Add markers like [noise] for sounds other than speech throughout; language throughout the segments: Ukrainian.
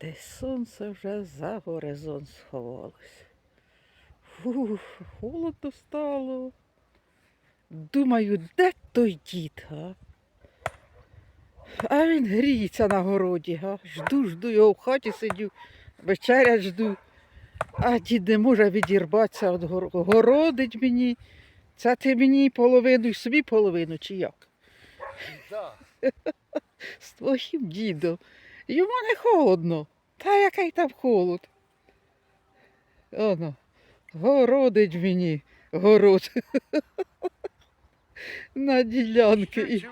Де сонце вже за горизонт сховалось. Фу, холодно стало. Думаю, де той дід, га? А він гріється на городі, га? Жду, жду його в хаті сидю, вечерять жду. А дід не може відірватися від гор... городить мені. Це ти мені половину і собі половину, чи як? Да. [laughs] З твоїм дідом. Йому не холодно. Та який там холод. Оно, городить мені город. [laughs] На ділянки.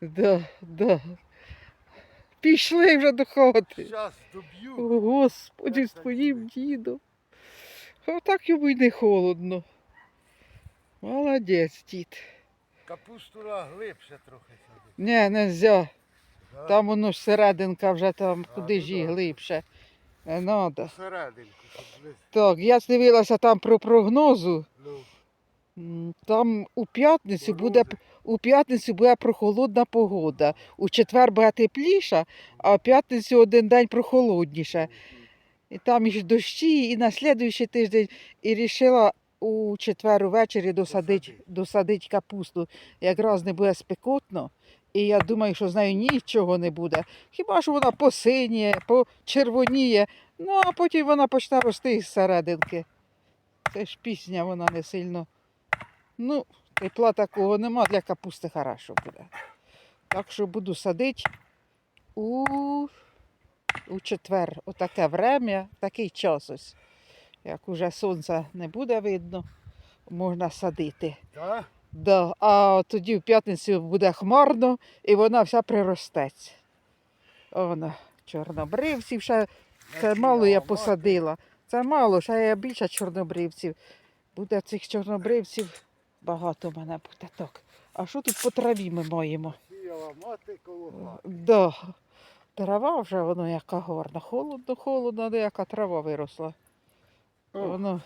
Да, да. Пішли вже до хати. Зараз доб'ю. О, Господи, з твоїм дідом. А так йому й не холодно. Молодець, дід. Капусту глибше трохи сюди. Не, нельзя. Да? Там воно ж серединка вже там, А, куди ну ж її да. глибше. Не надо. Щоб близько. Так, я дивилася там про прогнозу. Ну, М, Там у п'ятницю буде у п'ятницю буде прохолодна погода. У четвер буде тепліша, а в п'ятницю один день прохолодніше. І там і ж дощі, і на слідуючий тиждень. І рішила у четвер увечері досадити Досадить. досадить капусту. Якраз не буде спекотно. І я думаю, що з нею нічого не буде. Хіба що вона посиніє, почервоніє, ну а потім вона почне рости із серединки. Це ж пісня, вона не сильно. Ну, тепла такого нема, для капусти хорошо буде. Так що буду садити у, у четвер. Отаке врем'я, такий час ось. Як уже сонця не буде видно, можна садити. Да? А тоді в п'ятницю буде хмарно і вона вся приростеться. Вона чорнобривців ще це мало я посадила. Це мало, ще я більше чорнобривців. Буде цих чорнобривців багато в мене буде так. А що тут по траві ми маємо? Да. Трава вже воно яка гарна. Холодно, холодно, де яка трава виросла. Воно,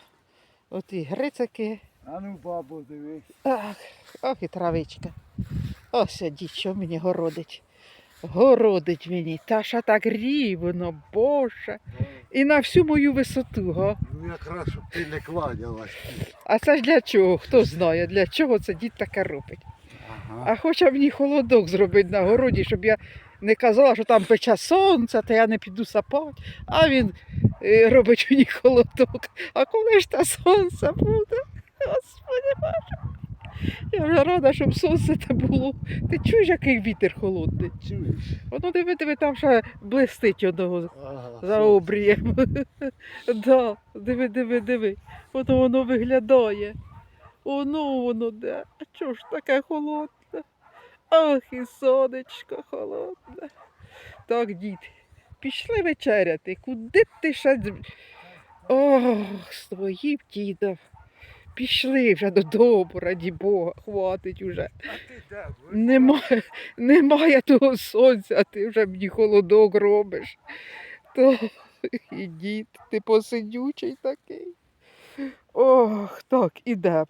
оті грицики. А ну, бабу, дивись. Ах, ох і травичка. Ось дід, що мені городить. Городить мені. Та ще так рівно, боже. І на всю мою висоту, га. Ну якраз, щоб ти не кладялась. А це ж для чого? Хто знає, для чого це дід таке робить. Ага. А хоче мені холодок зробити на городі, щоб я не казала, що там пече сонце, та я не піду сапати. А він е, робить мені холодок. А коли ж те сонце буде? Я вже рада, щоб сонце було. Ти чуєш, який вітер холодний? Чуєш? Воно диви, диви, там ще блистить одного Ага. за обрієм. [laughs] да, диви, диви, диви. Воно воно виглядає. Воно воно де. А чого ж таке холодне? Ах, і сонечко холодне. Так, дід, пішли вечеряти. Куди ти ще? Ох, з твоїм дідом. Пішли вже додому, раді Бога, хватить уже. Немає, немає того сонця, а ти вже мені холодок робиш. То і дід, ти посидючий такий. Ох, так, ідемо.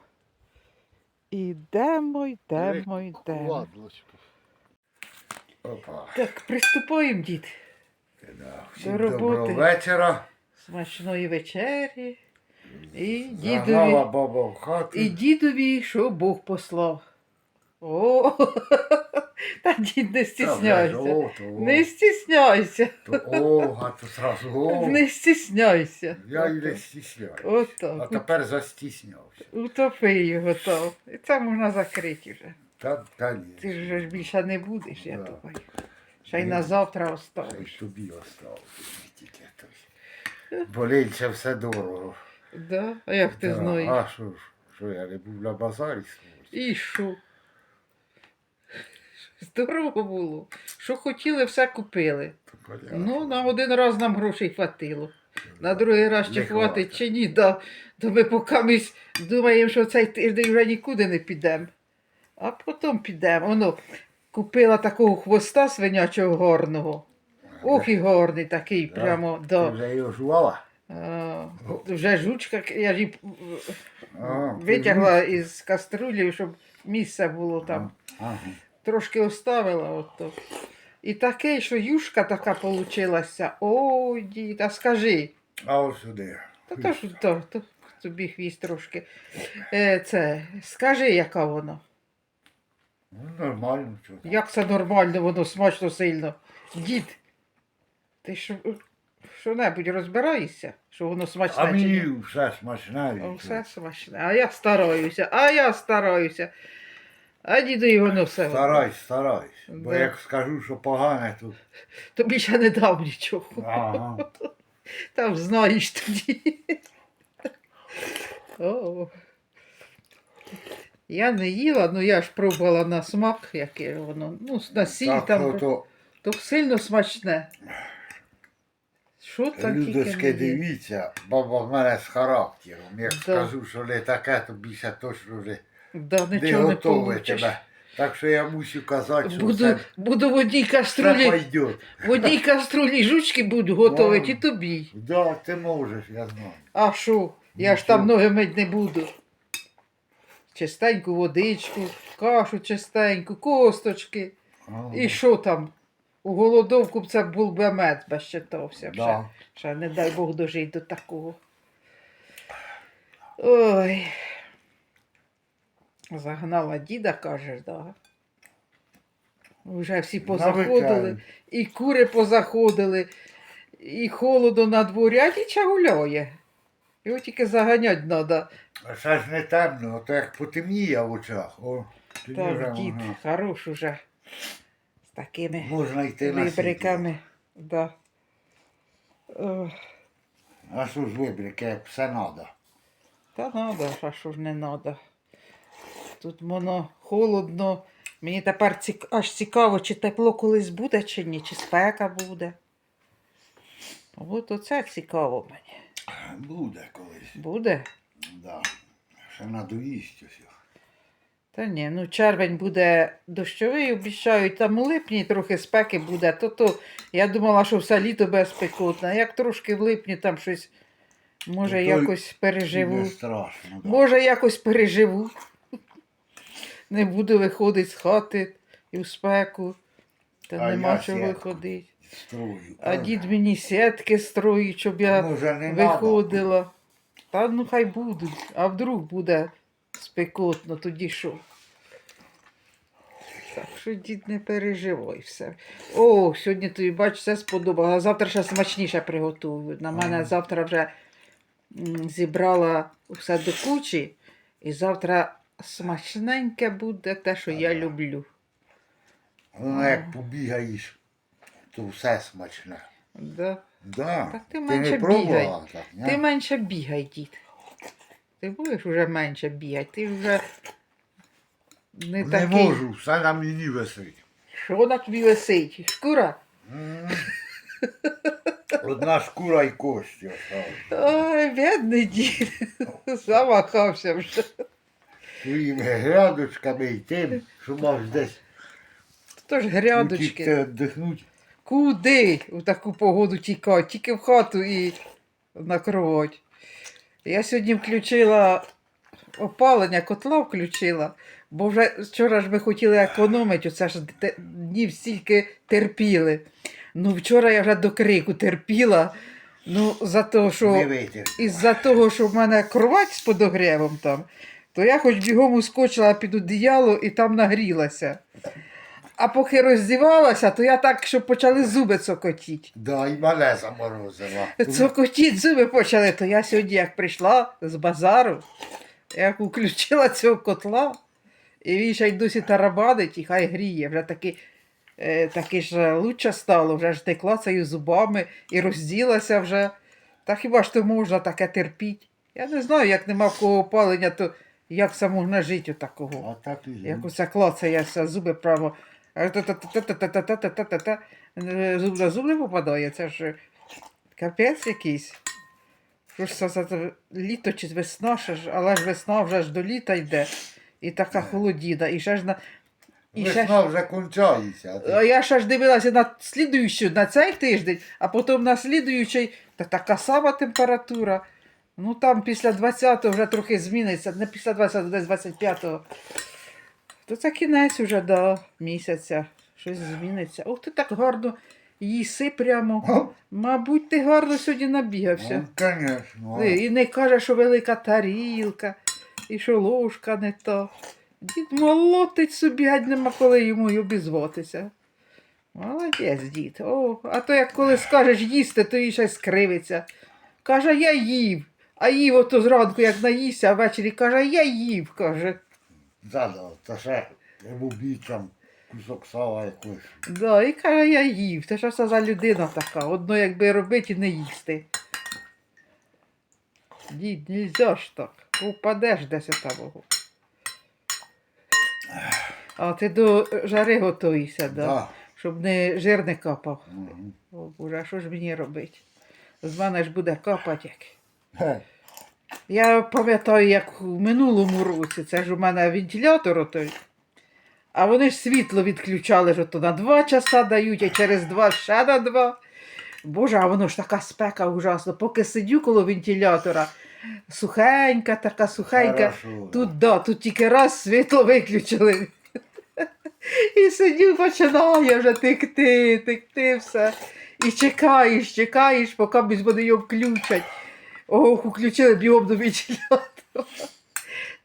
Ідемо, йдемо, йдемо. Так, приступаємо, дід. До роботи. доброго вечора. Смачної вечері. І Загнала дідові, баба в хату. і дідові, що Бог послав. О, [laughs] та дід не Та вже стісняйся. о, то о, Не стісняйся. то о, а то зразу о. [laughs] Не стісняйся. Я і не стісняю. А тепер застіснявся. Утопи його там. І це можна закрити вже. Та, та ні. Ти ж ж більше не будеш, я Да. думаю. Ще й на завтра Це й оставиш. тобі оставив. тільки той. Болільце все дорого. Да? А як ти Да, знаєш? А що ж, що я не був на базарі свого? І що? Здорово було. Що хотіли, все купили. Ну, на один раз нам грошей хватило. На другий раз чи хватить, чи ні, да. то ми поки ми думаємо, що цей тиждень вже нікуди не підемо. А потім підемо. Воно купила такого хвоста свинячого гарного. Ох і гарний такий, Да? прямо, Ти вже його жувала? А, вже жучка, я ж її А, витягла із каструлі, щоб місце було там. Ага. Трошки оставила ото. І таке, що юшка така получилася. Ой, дід, а скажи. А ось сюди. Та то ж то, то тобі хвіст трошки. Е, це, скажи, яка воно. Ну, нормально, що там. Як це нормально, воно смачно сильно. Дід, ти що, що-небудь розбираєшся, що воно смачне А чи мені все смачне. Все смачне. А я стараюся, а я стараюся. А діду і воно все. Старайся, старайся. Бо Да. як скажу, що погане, то. Тобі ще не дав нічого. Ага. [laughs] Там знаєш тоді. О. Я не їла, ну я ж пробувала на смак, яке воно. Ну, на сіль Так, там. то, то То сильно смачне. Що тільки людочки, дивіться, баба в мене з характером. Як Да. скажу, що не таке, то більше точно вже Да, не готове тебе. Так що я мусю казати, що Буду, все, буду в одній каструлі, пойде. в одній каструлі жучки буду готувати і тобі. Да, ти можеш, я знаю. А що? Я ж там ноги мить не буду. Чистеньку водичку, кашу чистеньку, косточки. Ага. І що там? У голодовку б це був би мед би щитався. Да. Ще не дай Бог дожити до такого. Ой. Загнала діда, кажеш, да. Вже всі позаходили, і кури позаходили, і холодно на дворі, а діча гуляє. Його тільки заганять треба. А ще ж не темно, а то як потемніє в очах. О, Так, дід, можна, хорош уже. Такими можна йти на вибриками. Да. Ох. А що ж вибрики, все треба. Та надо, а що ж не надо. Тут воно холодно. Мені тепер цік... аж цікаво, чи тепло колись буде, чи ні, чи спека буде. От оце цікаво мені. Буде колись. Буде? Да. Ще надоїсть ось. Та ні, ну червень буде дощовий, обіцяють, там у липні трохи спеки буде, то то я думала, що все літо безпекотне. Як трошки в липні там щось, може, то якось переживу. Страшно. Да. Може, якось переживу. [laughs] Не буду виходити з хати і в спеку. Та А нема чого сітку. ходити. Строю. А дід мені сітки строїть, щоб я Може, не надо. виходила. Та ну хай будуть. А вдруг буде спекотно, тоді що? Так що дід не переживай все. О, сьогодні тобі бач, все сподобалося. А завтра ще смачніше приготую. На мене Ага. завтра вже зібрала все до кучі. І завтра смачненьке буде те, що я люблю. Воно як побігаєш, то все смачне. Да. Да. Так ти ти менше пробувала так. Ти менше бігай, дід. Ти будеш вже менше бігати. Ти вже не, Не такий. можу, все на мені висить. Що на тобі висить? Шкура? М. Одна шкура і кості осталась. Ой, бідний дід. Замахався вже. Своїми грядочками і тим, що мав десь То ж утікти грядочки. віддихнути. Куди у таку погоду тікати? Тільки в хату і на кровать. Я сьогодні включила опалення, котла включила, бо вже вчора ж ми хотіли економити, оце ж днів стільки терпіли. Ну, вчора я вже до крику терпіла. Ну, за те, що із-за того, що в мене кровать з подогревом там, то я хоч бігом ускочила під одіяло і там нагрілася. А поки роздівалася, то я так, що почали зуби цокотіти. Да, і мене заморозила. Цокотіть зуби почали, то я сьогодні, як прийшла з базару, як включила цього котла, і він ще й досі тарабанить, і хай гріє. Вже таки, е, таки ж лучше стало, вже ж не клацаю зубами і розділася вже. Та хіба ж то можна таке терпіти? Я не знаю, як нема в кого опалення, то як це можна жити отакого. А так і є. Як оце клацається, зуби прямо. Зуб на зуб не попадає, це ж капець якийсь. Що ж це літо чи весна, але ж весна вже ж до літа йде. І така холодіна, і ще ж на. І Весна ще... вже кончається. А я ще ж дивилася на слідуючу, на цей тиждень, а потім на слідуючий, та така сама температура. Ну там після 20-го вже трохи зміниться, не після 20-го, десь 25-го. То це кінець уже до місяця. щось зміниться. Ох, ти так гарно їси прямо. Мабуть, ти гарно сьогодні набігався. Ну. Ти- І не каже, що велика тарілка, і що ложка не та. Дід молотить собі, геть нема коли йому й обізватися. Молодець, дід. О, а то як коли скажеш їсти, то їй ще скривиться. Каже, я їв. А їв ото зранку, як наївся, а ввечері каже, я їв, каже. Да-да, та ще бічам кусок сала якось. Да, і каже, я їв. Це що це за людина така? Одно якби робити і не їсти. Дід, нельзя ж так. Упадеш десь. А ти до жари готуєшся, да? Да. щоб не жир не капав. Мгм. О, Боже, а що ж мені робити? З мене ж буде капати як. Я пам'ятаю, як в минулому році, це ж у мене вентилятор отой. А вони ж світло відключали, що то на два часа дають, а через два ще на два. Боже, а воно ж така спека ужасна. Поки сидю коло вентилятора, сухенька, така сухенька. Хорошо. Тут, да, тут тільки раз світло виключили. І сидю, починає вже текти, текти все. І чекаєш, чекаєш, поки вони його включать. Ох, включили бігом до вентилятора.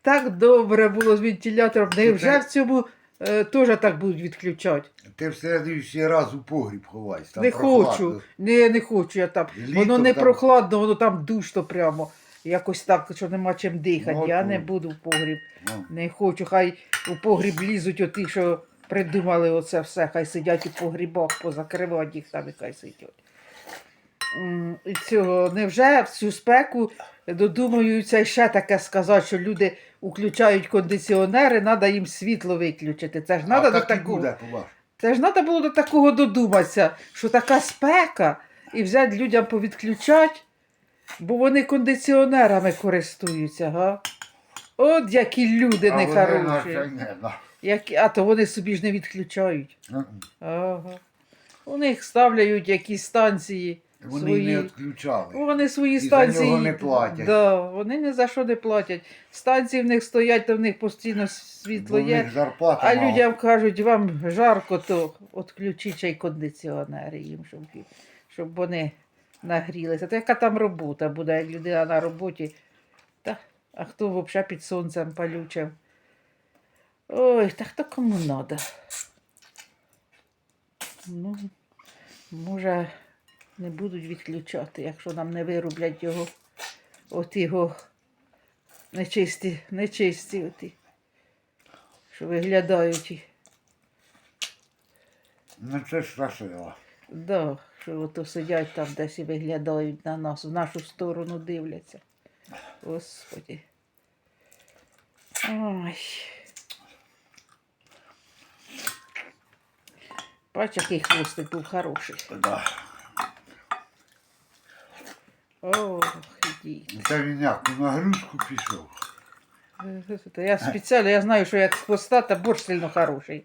Так добре було з вентилятором. Невже в цьому е, теж так будуть відключати? Ти в следующий раз у погріб ховайся. Там не прохладно. хочу. Не, не хочу я там. Літом воно не там- прохладно, воно там душно прямо. Якось так, що нема чим дихати. Ну, я не буду в погріб. Ну, Не хочу, хай у погріб лізуть оті, що придумали оце все, хай сидять у погрібах, позакривати їх там і хай сидять. І цього, невже в цю спеку додумаються ще таке сказати, що люди включають кондиціонери, треба їм світло виключити. Це ж треба до такого. Це ж треба було до такого додуматися, що така спека, і взяти людям повідключати, бо вони кондиціонерами користуються, га? От які люди А нехороші. наче не, да. Які, а то вони собі ж не відключають. Ага. У них ставляють якісь станції. Вони Свої. не відключали. Вони свої І за нього не платять. Да, вони ні за що не платять. Станції в них стоять, то в них постійно світло Бо є. зарплата А мала. людям кажуть, вам жарко, то відключіть ще й кондиціонери їм, щоб, щоб вони нагрілися. То яка там робота буде, як людина на роботі? Та, а хто взагалі під сонцем палючим? Ой, так то кому треба. Ну, може, не будуть відключати, якщо нам не вирублять його, от його нечисті, нечисті оті що виглядають. і- Ну це страшило. Да, що ото сидять там десь і виглядають на нас, в нашу сторону дивляться. Господі. Ой. Бач, який хвостик був хороший. Да. Ох, дід. Це він як у нагрузку пішов. Я спеціально, я знаю, що як з хвоста, то борщ сильно хороший.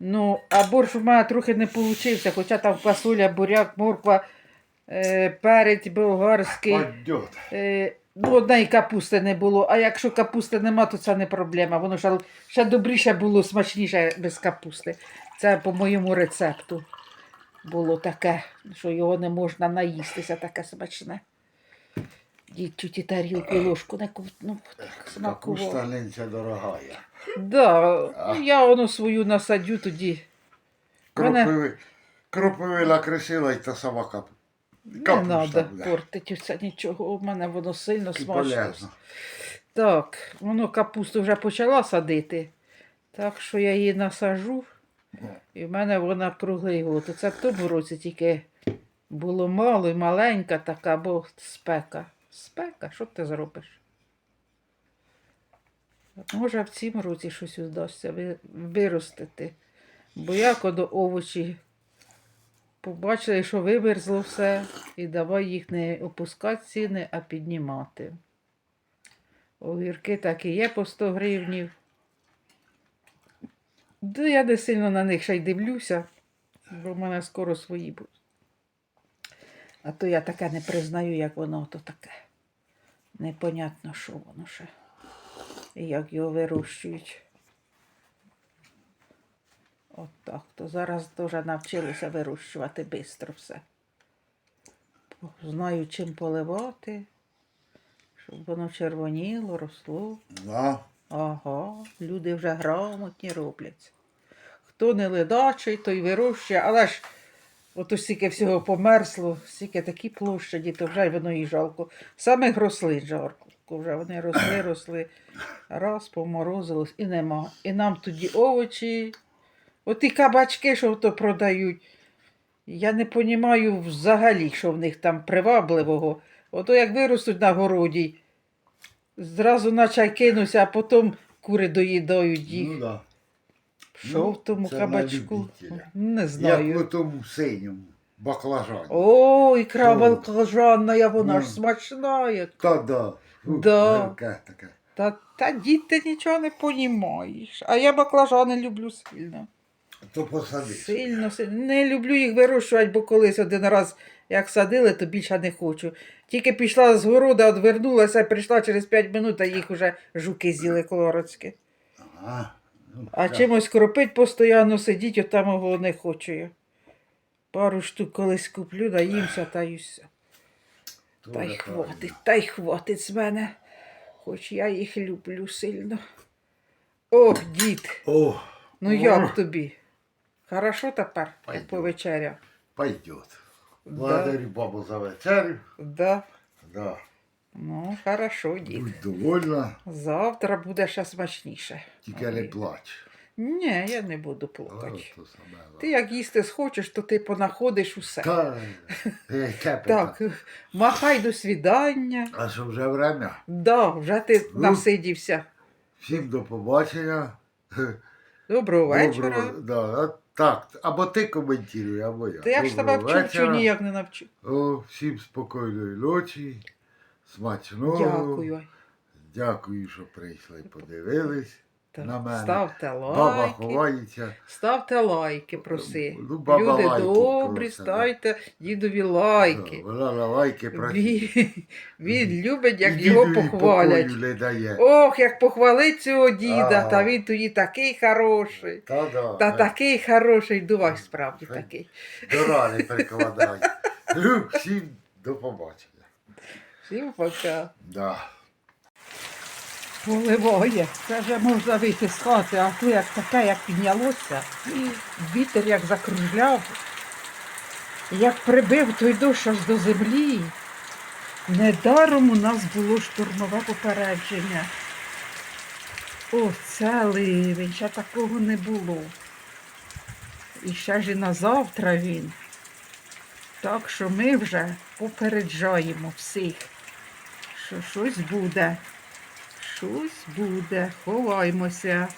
Ну, а борщ у мене трохи не вийшов, хоча там фасоля, буряк, морква, е, перець болгарський. Е, ну, одної капусти не було, а якщо капусти нема, то це не проблема. Воно ще, ще добріше було, смачніше без капусти. Це по моєму рецепту було таке, що його не можна наїстися, таке смачне. Дід чуть і тарілку і ложку не ковтнув. Так смакував. дорогая. Да, ну, я воно свою насадю тоді. Мене- Кропиви, кропивила кресила і та сама кап. Не треба буде. портити це нічого. У мене воно сильно І Так, воно капусту вже почала садити. Так що я її насажу. І в мене вона круглий. Це в тому році тільки було мало і маленька така, бо спека. Спека, що ти зробиш? Може, в цім році щось вдасться виростити. Бо як до овочі побачили, що вимерзло все, і давай їх не опускати ціни, а піднімати. Огірки так і є по 100 гривнів. Да я не сильно на них ще й дивлюся, бо в мене скоро свої будуть. А то я таке не признаю, як воно то таке. Непонятно, що воно ще. І як його вирощують. От так. То зараз теж навчилися вирощувати швидко все. Знаю, чим поливати, щоб воно червоніло, росло. Да. Ага, люди вже грамотні робляться. Хто не ледачий, той вирощує, але ж ото стільки всього померзло, стільки такі площаді, то вже воно і жалко. Самих рослин жарко. Вже вони росли, росли, раз поморозилось і нема. І нам тоді овочі, оті кабачки, що то продають. Я не розумію взагалі, що в них там привабливого. Ото як виростуть на городі, зразу на чай кинуся, а потім кури доїдають їх. Ну, да. Що Ну, в тому це на кабачку? любителя. Не Як знаю. у тому синьому баклажані. О, ікра Що? балкажанна, вона ж Ну. смачна. Як. Та да. Фу, Да. гірка така. Та, та дід, ти нічого не понімаєш. А я баклажани люблю сильно. То посадиш. Сильно, сильно. Не люблю їх вирощувати, бо колись один раз як садили, то більше не хочу. Тільки пішла з города, одвернулася, прийшла через 5 минут, а їх вже жуки з'їли колорадські. Ага. Ну, А да. чимось кропить постійно сидіть, отам його не хочу я. Пару штук колись куплю, наїмся та й все. Та й Тоже хватить, правильно. та й хватить з мене. Хоч я їх люблю сильно. Ох, дід, О, ну О. як тобі? Хорошо тепер, як Пойдет. повечеряв? пойдет. Да, Благодарю бабу за вечерю. да. Да. Ну, хорошо, дід. Будь довольна, Завтра буде ще смачніше. тільки не плач. Ні, я не буду О, плакати. то саме Ти як їсти схочеш, то ти понаходиш усе. Та, яке питання? [laughs] Так, махай до свідання. А що вже время? Да, вже ти Ну. насидівся. Всім до побачення. Доброго вечора. Доброго, да, так, або ти коментуй, або я. Та я ж тебе вчу ніяк не навчу. О, всім спокійної ночі, смачного. Дякую. Дякую, що прийшли, подивились. На мене. Ставте Баба лайки. ховається. Ставте лайки, проси. Ну, баба Люди лайки добрі, просить, да. ставте дідові лайки. Вона на лайки працює. Він, [laughs] він любить, як І його дідові похвалять. покою не дає. Ох, як похвалить цього діда, Ага. та він тоді такий хороший. Та, да, Та е, такий хороший, думай, справді Ай. такий. До рани прикладай. Ну, [laughs] Всім до побачення. Всім пока. Да. Поливає. Це вже можна вийти з хати, а то як таке, як піднялося, вітер як закружляв, як прибив той дощ аж до землі. Недаром у нас було штурмове попередження. О, це ливень, ще такого не було. І ще ж і на завтра він. Так що ми вже попереджаємо всіх, що щось буде. Щось буде, ховаймося.